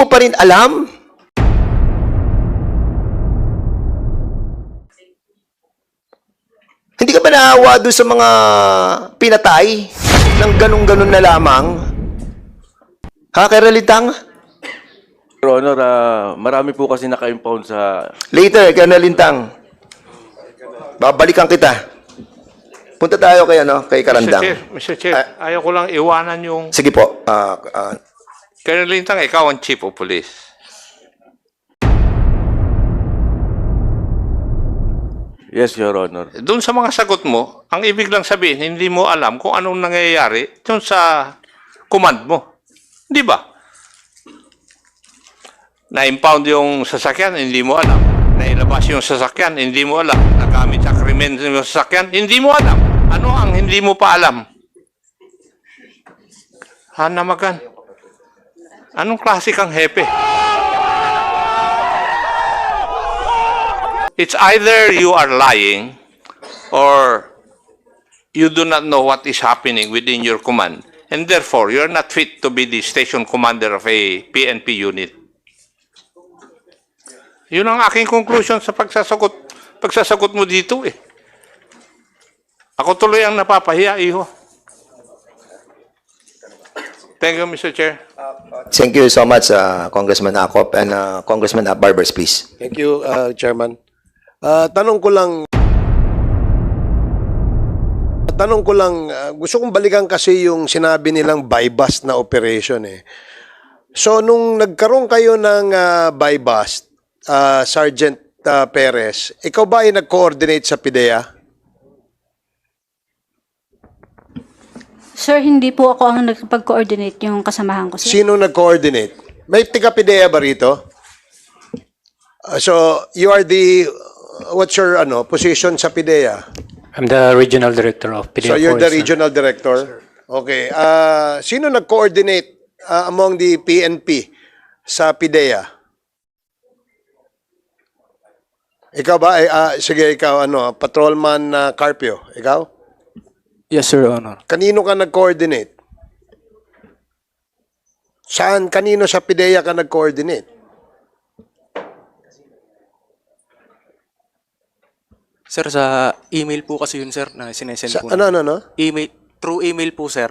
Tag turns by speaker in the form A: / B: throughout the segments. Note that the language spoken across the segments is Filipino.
A: mo pa rin alam? Hindi ka ba naawa doon sa mga pinatay ng ganun-ganun na lamang? Ha, Keralitang?
B: Your Honor, ah, marami po kasi naka-impound sa...
A: Later, Keralitang. Babalikan kita. Punta tayo kay, ano, kay
C: Mr.
A: Karandang.
C: Chair, Mr. Chair, ayaw ko lang iwanan yung...
A: Sige po. ah, ah,
C: Colonel Lintang, ikaw ang Chief of Police.
B: Yes, Your Honor.
C: Doon sa mga sagot mo, ang ibig lang sabihin, hindi mo alam kung anong nangyayari doon sa command mo. Di ba? Na-impound yung sasakyan, hindi mo alam. Nailabas yung sasakyan, hindi mo alam. Nagamit sa krimen yung sasakyan, hindi mo alam. Ano ang hindi mo pa alam? Hanamagan. Anong klase kang hepe? It's either you are lying or you do not know what is happening within your command and therefore you're not fit to be the station commander of a PNP unit. Yun ang aking conclusion sa pagsasagot, pagsasagot mo dito eh. Ako tuloy ang napapahiya, iho. Thank you, Mr. Chair.
A: thank you so much, ah, Congressman Acop and ah, Congressman Barbers, please.
D: Thank you, uh, Chairman. Uh, tanong ko lang, tanong ko lang, uh, gusto kong balikan kasi yung sinabi nilang buy-bust na operation eh. So, nung nagkaroon kayo ng uh, buy-bust, uh, Sergeant uh, Perez, ikaw ba ay nag-coordinate sa PIDEA?
E: Sir, hindi po ako ang nagpag-coordinate yung kasamahan ko. Sir.
D: Sino nag-coordinate? May tiga-PIDEA ba rito? Uh, so, you are the, what's your ano, position sa PIDEA?
F: I'm the regional director of PDF
D: So you're the regional director? Okay. Uh, sino nag-coordinate uh, among the PNP sa PIDEA? Ikaw ba? Eh, ah, sige, ikaw, ano, Patrolman uh, Carpio. Ikaw?
G: Yes, Sir Honor.
D: Kanino ka nag-coordinate? Saan? Kanino sa PIDEA ka nag-coordinate?
G: Sir, sa email po kasi yun, sir, na sinesend
D: Sa,
G: po.
D: ano, ano, ano?
G: Email, through email po, sir.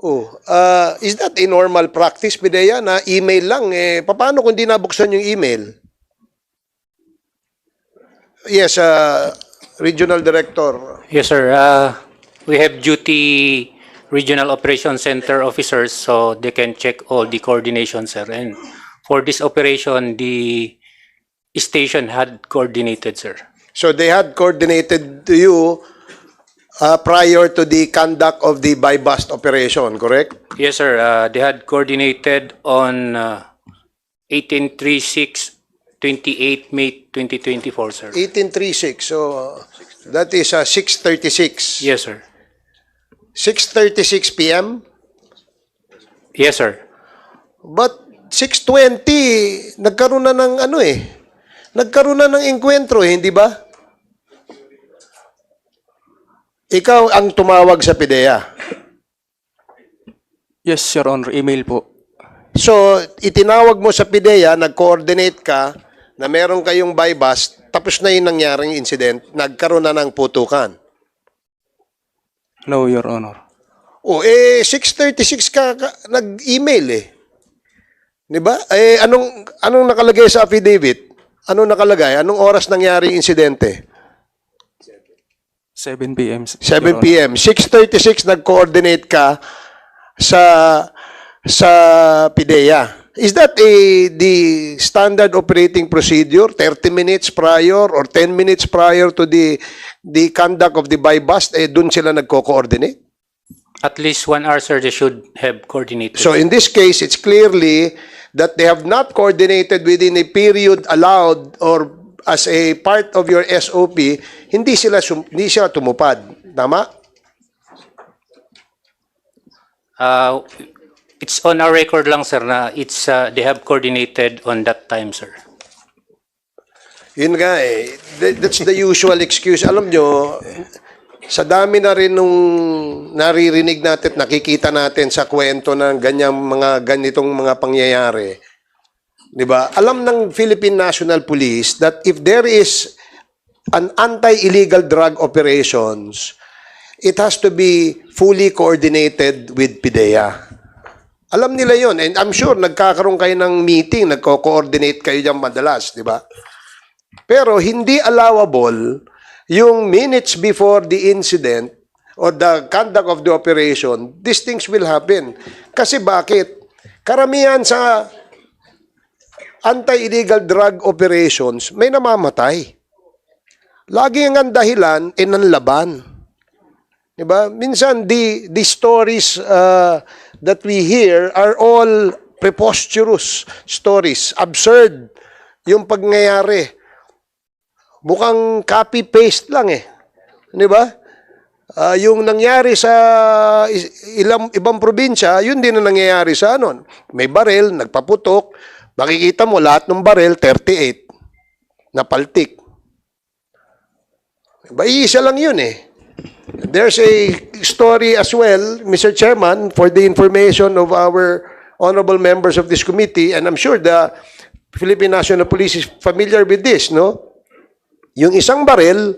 D: Oh, uh, is that a normal practice, PIDEA, na email lang? Eh, paano kung di nabuksan yung email? Yes, uh, Regional Director.
F: Yes, sir. Uh, we have duty regional operation center officers so they can check all the coordination, sir. And for this operation, the station had coordinated, sir.
D: So they had coordinated to you uh, prior to the conduct of the buy-bust operation, correct?
F: Yes, sir. Uh, they had coordinated on uh, 1836 28 May 2024, sir.
D: 1836, so that is uh, 6.36.
F: Yes, sir.
D: 6.36 p.m.?
F: Yes, sir.
D: But 6.20, nagkaroon na ng ano eh, nagkaroon na ng enkwentro eh, hindi ba? Ikaw ang tumawag sa PIDEA.
G: Yes, Your Honor. Email po.
D: So, itinawag mo sa PIDEA, nag-coordinate ka na meron kayong buy-bust, tapos na yung nangyaring incident, nagkaroon na ng putukan.
G: No, Your Honor.
D: O, eh, 6.36 ka, ka nag-email eh. Di ba? Eh, anong, anong nakalagay sa affidavit? Anong nakalagay? Anong oras nangyari yung insidente?
G: 7 p.m.
D: 7 p.m. 6.36 nag-coordinate ka sa sa PIDEA. Is that a the standard operating procedure 30 minutes prior or 10 minutes prior to the the conduct of the buy bust eh doon sila nagko-coordinate?
F: At least one hour, sir, they should have coordinated.
D: So in this case it's clearly that they have not coordinated within a period allowed or as a part of your SOP, hindi sila sum- hindi sila tumupad. Tama?
F: Uh, it's on our record lang, sir, na it's, uh, they have coordinated on that time, sir.
D: Yun nga eh. Th- That's the usual excuse. Alam nyo, sa dami na rin nung naririnig natin, at nakikita natin sa kwento ng ganyang mga ganitong mga pangyayari, di ba? Alam ng Philippine National Police that if there is an anti-illegal drug operations, it has to be fully coordinated with PIDEA. Alam nila yon and I'm sure nagkakaroon kayo ng meeting, nagko-coordinate kayo diyan madalas, di ba? Pero hindi allowable yung minutes before the incident or the conduct of the operation, these things will happen. Kasi bakit? Karamihan sa anti-illegal drug operations, may namamatay. Lagi ang dahilan, eh, nanlaban. Diba? Minsan, the, the stories uh, that we hear are all preposterous stories, absurd yung pagngyayari. Mukhang copy-paste lang eh. Di ba? Ah, yung nangyari sa ilang ibang probinsya, yun din ang nangyayari sa ano. May barel, nagpaputok, makikita mo lahat ng barel 38 na paltik. Diba? Iisa lang yun eh. There's a story as well, Mr. Chairman, for the information of our honorable members of this committee, and I'm sure the Philippine National Police is familiar with this, no? Yung isang baril,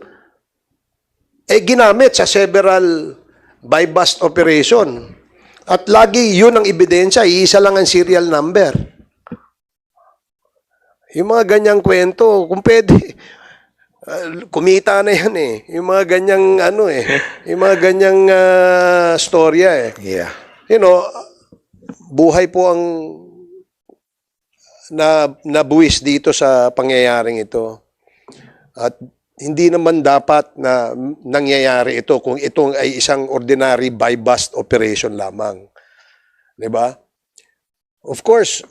D: eh ginamit sa several buy-bust operation. At lagi yun ang ebidensya, iisa lang ang serial number. Yung mga ganyang kwento, kung pwede, ah, kumita na yan eh. Yung mga ganyang ano eh, yung mga ganyang ah, storya eh.
A: Yeah.
D: You know, buhay po ang na nabuwis dito sa pangyayaring ito. At hindi naman dapat na nangyayari ito kung ito ay isang ordinary buy-bust operation lamang. 'Di ba? Of course,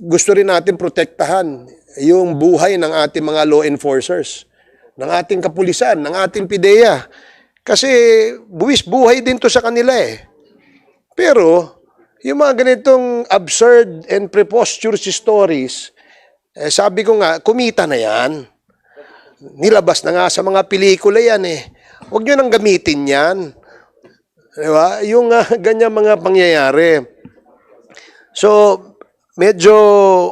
D: gusto rin natin protektahan yung buhay ng ating mga law enforcers, ng ating kapulisan, ng ating PIDEA. Kasi buwis buhay din to sa kanila eh. Pero, yung mga ganitong absurd and preposterous stories, eh, sabi ko nga, kumita na yan. Nilabas na nga sa mga pelikula yan eh. Huwag nyo nang gamitin yan. Di ba? Yung ah, ganyan mga pangyayari. So, medyo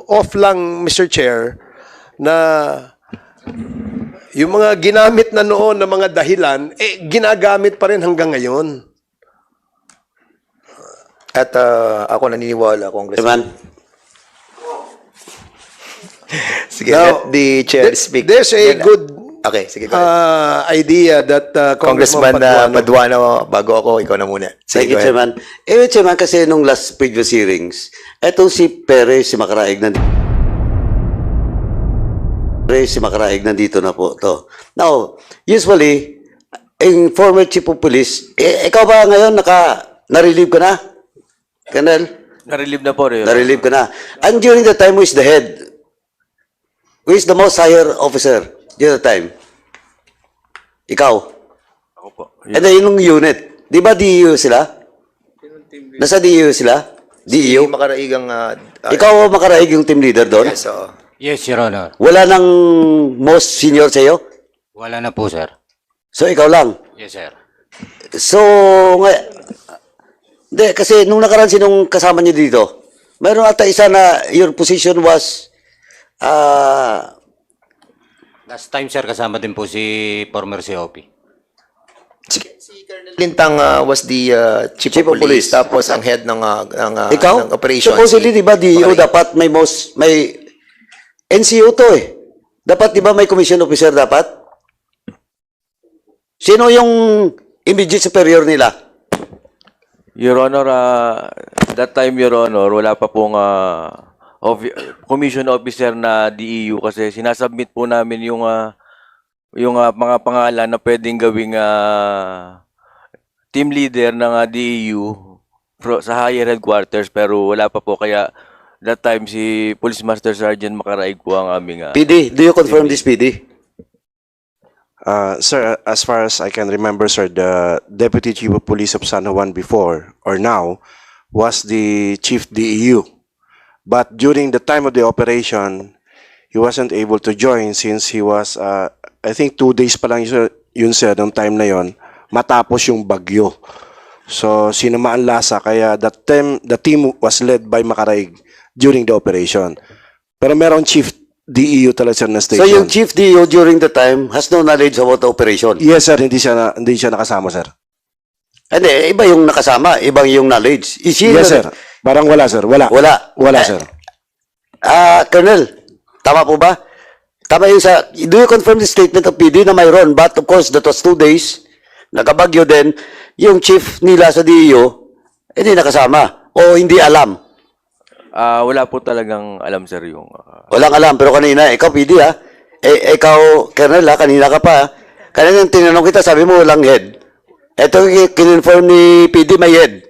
D: off lang, Mr. Chair, na yung mga ginamit na noon na mga dahilan, eh, ginagamit pa rin hanggang ngayon.
A: At ah, ako naniniwala, Congressman. Sige,
D: Now,
A: let the chair
D: There-
A: speak.
D: There's a
A: Then,
D: good
A: Okay, sige, go
D: uh, idea that uh,
A: Congressman
D: Congressman
A: uh, Paduano, bago ako, ikaw na muna.
H: thank
A: Sige,
H: you,
A: go ahead.
H: Chairman. Eh, Chairman, kasi nung last previous hearings, etong si Perez, si Makaraig na Si Makaraig nandito na po to. Now, usually, in former chief of police, eh, ikaw ba ngayon naka, na-relieve ka na? Colonel?
B: Na-relieve na po, Honor.
H: Na-relieve ka na. And during the time, who is the head? Who is the most higher officer during the time? Ikaw.
B: Ako po.
H: And then yung unit, di ba DEO sila? Nasa DEO sila?
A: Si
H: DEO?
A: makaraigang... ah, ah,
H: Ikaw makaraig yung team leader doon?
A: Yes, oo.
I: Yes, Your Honor.
H: Wala nang most senior sa'yo?
I: Wala na po, sir.
H: So ikaw lang?
I: Yes, sir.
H: So, nga, hindi, kasi nung nakaraan sinong kasama niyo dito, mayroon ata isa na your position was, ah,
I: Last time, sir, kasama din po si former COP.
A: Sige, si Colonel Lintang ah, was the ah, chief,
H: Chief
A: of police,
H: police.
A: tapos ang head ng, ah, ng, ah,
H: ikaw?
A: ng operations.
H: Supposedly,
A: si
H: di ba,
A: Macaray.
H: dapat may most, may NCO to eh. Dapat, di ba, may commission officer dapat? Sino yung immediate superior nila?
B: Your Honor, ah, that time, Your Honor, wala pa pong ah, offi- commission officer na DEU kasi sinasubmit po namin yung ah, yung ah, mga pangalan na pwedeng gawing ah, team leader ng ah, DEU sa higher headquarters pero wala pa po kaya that time si Police Master Sergeant Makaraig po ang aming ah,
H: PD, do you confirm this PD?
J: Uh, sir, as far as I can remember, sir, the Deputy Chief of Police of San Juan before or now was the Chief DEU. But during the time of the operation, he wasn't able to join since he was, uh, I think two days pa lang yun, sir, yun sir, nung time na yon matapos yung bagyo. So, sinamaan lasa kaya that time, the team was led by Makaraig during the operation. Pero merong chief DEU talaga sir na
H: So
J: station.
H: yung chief DO during the time has no knowledge about the operation.
J: Yes sir, hindi siya, na, hindi siya nakasama sir.
H: Hindi, iba yung nakasama, ibang yung knowledge. Is he
J: Yes sir. Parang wala sir, wala.
H: Wala.
J: Wala
H: Eh,
J: sir.
H: Ah, Colonel, tama po ba? Tama yung sa, do you confirm the statement of PD na mayroon? But of course, that was two days. Nagabagyo din. Yung chief nila sa DEO, hindi nakasama. O hindi alam.
B: Ah, wala po talagang alam sir yung ah,
H: Walang alam. Pero kanina, ikaw PD ha? Eh, ikaw, Colonel ha? Kanina ka pa ha? Kanina tinanong kita, sabi mo walang head. Ito yung kinonfirm ni PD may head.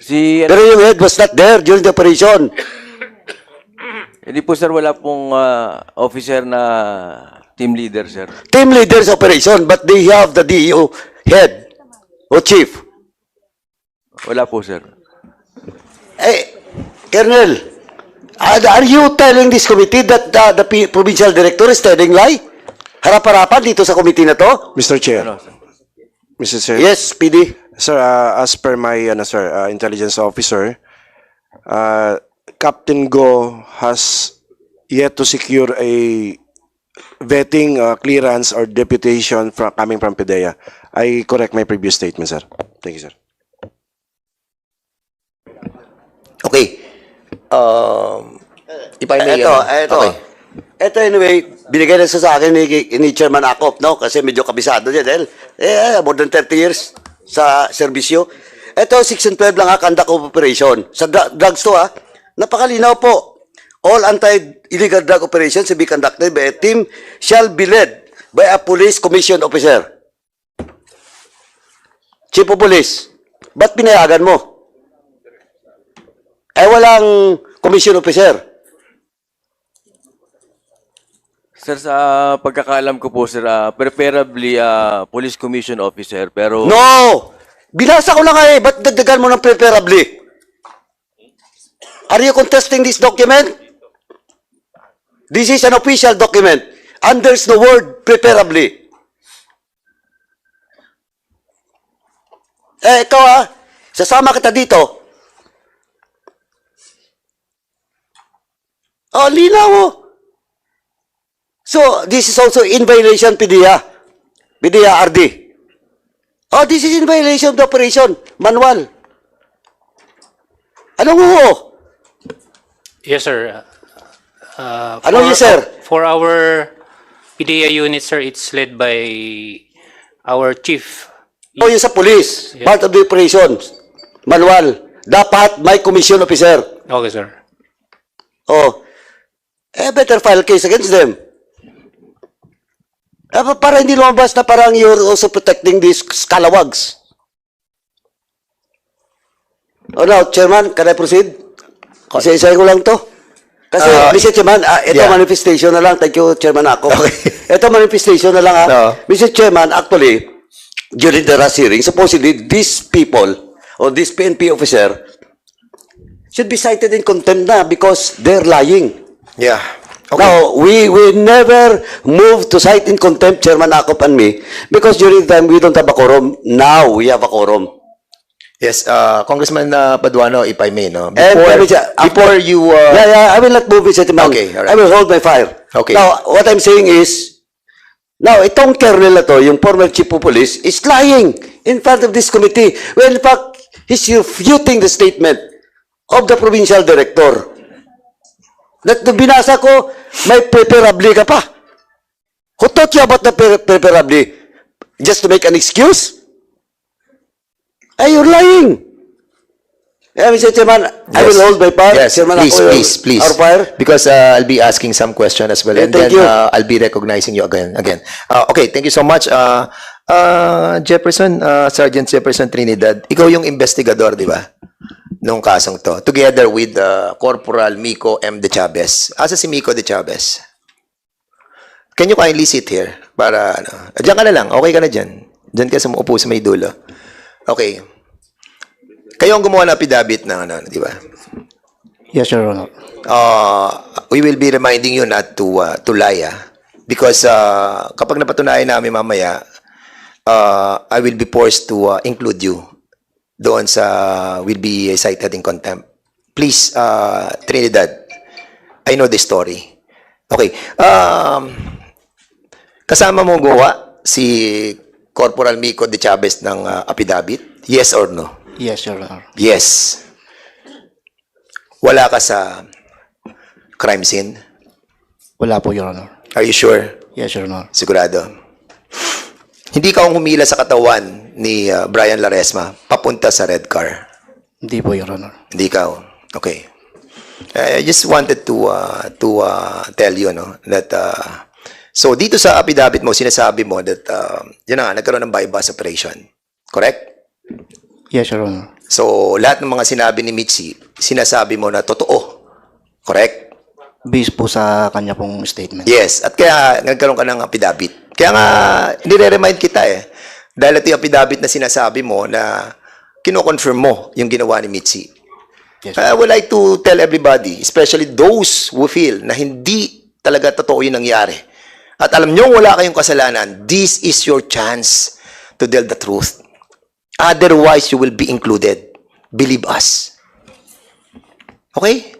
B: si
H: Pero yung head was not there during the operation.
B: hindi po sir wala pong ah, officer na team leader sir.
H: Team leaders operation, but they have the DEO head o chief.
B: Wala po sir.
H: Eh, Colonel, are are you telling this committee that the P- provincial director is telling lie? Harap-harapan dito sa committee na to?
J: Mr. Chair.
B: Ano, sir?
J: Mr. Chair.
H: Yes, PD.
J: Sir, uh, as per my ano, sir, uh, intelligence officer, uh, Captain Go has yet to secure a vetting uh, clearance or deputation from coming from PIDEA. I correct my previous statement, sir. Thank you, sir.
A: Okay. Um, if I may...
H: Ito,
A: ano,
H: ito.
A: Okay.
H: Ito anyway, binigay na sa sa akin ni, ni Chairman Akop, no? Kasi medyo kabisado niya dahil eh, more than 30 years sa serbisyo. Ito, 6 and 12 lang ha, conduct of operation. Sa dr- drugs to ha, napakalinaw po. All anti-illegal drug operations to be conducted by a team shall be led by a police commission officer. Chief of Police, ba't pinayagan mo? Eh, walang commission officer.
B: Sir, sa pagkakaalam ko po, sir, ah, preferably ah, police commission officer, pero...
H: No! Binasa ko na nga eh. Ba't dagdagan mo ng preferably? Are you contesting this document? This is an official document. And there's the word preferably. Eh, ikaw ah, sasama kita dito. Oh, linaw mo. So, this is also in violation, PDEA. PDEA RD. Oh, this is in violation of the operation manual. Ano mo?
F: Yes, sir. Uh,
H: Ano
F: for-
H: yun, sir?
F: For our PDA unit, sir, it's led by our chief.
H: Oh, yung sa police.
F: Yeah.
H: Part of the operation. Manual. Dapat may commission officer.
F: Okay, sir.
H: Oh. Eh, better file case against them. Eh, pa- para hindi lumabas na parang you're also protecting these scalawags. Oh, now, Chairman, can I proceed? Isa-isa ko lang to. Kasi,
A: Ah,
H: Mr. Chairman, ah, ito
A: yeah.
H: manifestation na lang. Thank you, Chairman ako. ito manifestation na lang, ha?
A: No.
H: Mr. Chairman, actually, during the last hearing, supposedly, these people, or this PNP officer, should be cited in contempt na because they're lying.
A: Yeah. Okay.
H: Now, we we never move to cite in contempt Chairman Akop and me because during the time we don't have a quorum. Now we have a quorum.
A: Yes, uh, Congressman uh, Paduano, if I may, no?
H: And
A: Before,
H: me ju-
A: before you... Uh,
H: yeah, yeah, I will not move it, Chairman.
A: Okay, all right.
H: I will hold my fire.
A: Okay.
H: Now, what I'm saying is, now, itong colonel na to, yung former chief of police, is lying in front of this committee. Well, in fact, he's refuting the statement of the provincial director. That binasa ko, may preferably ka pa. Who taught you about the pre- preferably? Just to make an excuse? Ay, you're lying. Yeah, Mr. Chairman, I will
A: Yes.
H: hold my fire.
A: Yes,
H: Chairman,
A: please,
H: will-
A: please, please.
H: Our fire.
A: Because uh, I'll be asking some question as well.
H: Yeah,
A: and then uh, I'll be recognizing you again. again. Uh, okay, thank you so much. Uh, uh, Jefferson, uh, Sergeant Jefferson Trinidad, ikaw yung investigador, di ba? Nung kasong to. Together with uh, Corporal Miko M. De Chavez. Asa si Miko De Chavez? Can you kindly sit here? Para, ano, diyan ka na lang. Okay ka na dyan. Diyan ka sa upo sa may dulo. Okay. Kayo ang gumawa ng affidavit ng ano, di ba?
K: Yes, Your Honor.
A: uh, we will be reminding you not to uh, to lie ah. because uh, kapag napatunayan namin mamaya uh, I will be forced to uh, include you doon sa will be cited in contempt. Please, uh, Trinidad, I know the story. Okay. Um, kasama mo gawa si Corporal Mico de Chavez ng uh, affidavit? Yes or no?
K: Yes, Your Honor.
A: Yes. Wala ka sa crime scene?
K: Wala po, Your Honor.
A: Are you sure?
K: Yes, Your Honor.
A: Sigurado. Hindi ka humila sa katawan ni uh, Brian Laresma papunta sa red car.
K: Hindi po, Your Honor.
A: Hindi ka. oh. Okay. I just wanted to uh, to uh, tell you no that uh, so dito sa affidavit mo sinasabi mo that uh, yun na nga nagkaroon ng bypass operation. Correct?
K: Yes, Your Honor.
A: So lahat ng mga sinabi ni Mitzi sinasabi mo na totoo. Correct?
K: Based po sa kanya pong statement.
A: Yes, at kaya nagkaroon ka ng affidavit. Kaya nga, nire-remind kita eh. Dahil ito yung affidavit na sinasabi mo na kino-confirm mo yung ginawa ni Mitzi.
K: Yes,
A: I would like to tell everybody, especially those who feel na hindi talaga totoo yung nangyari. At alam nyo wala kayong kasalanan, this is your chance to tell the truth. Otherwise, you will be included. Believe us. Okay?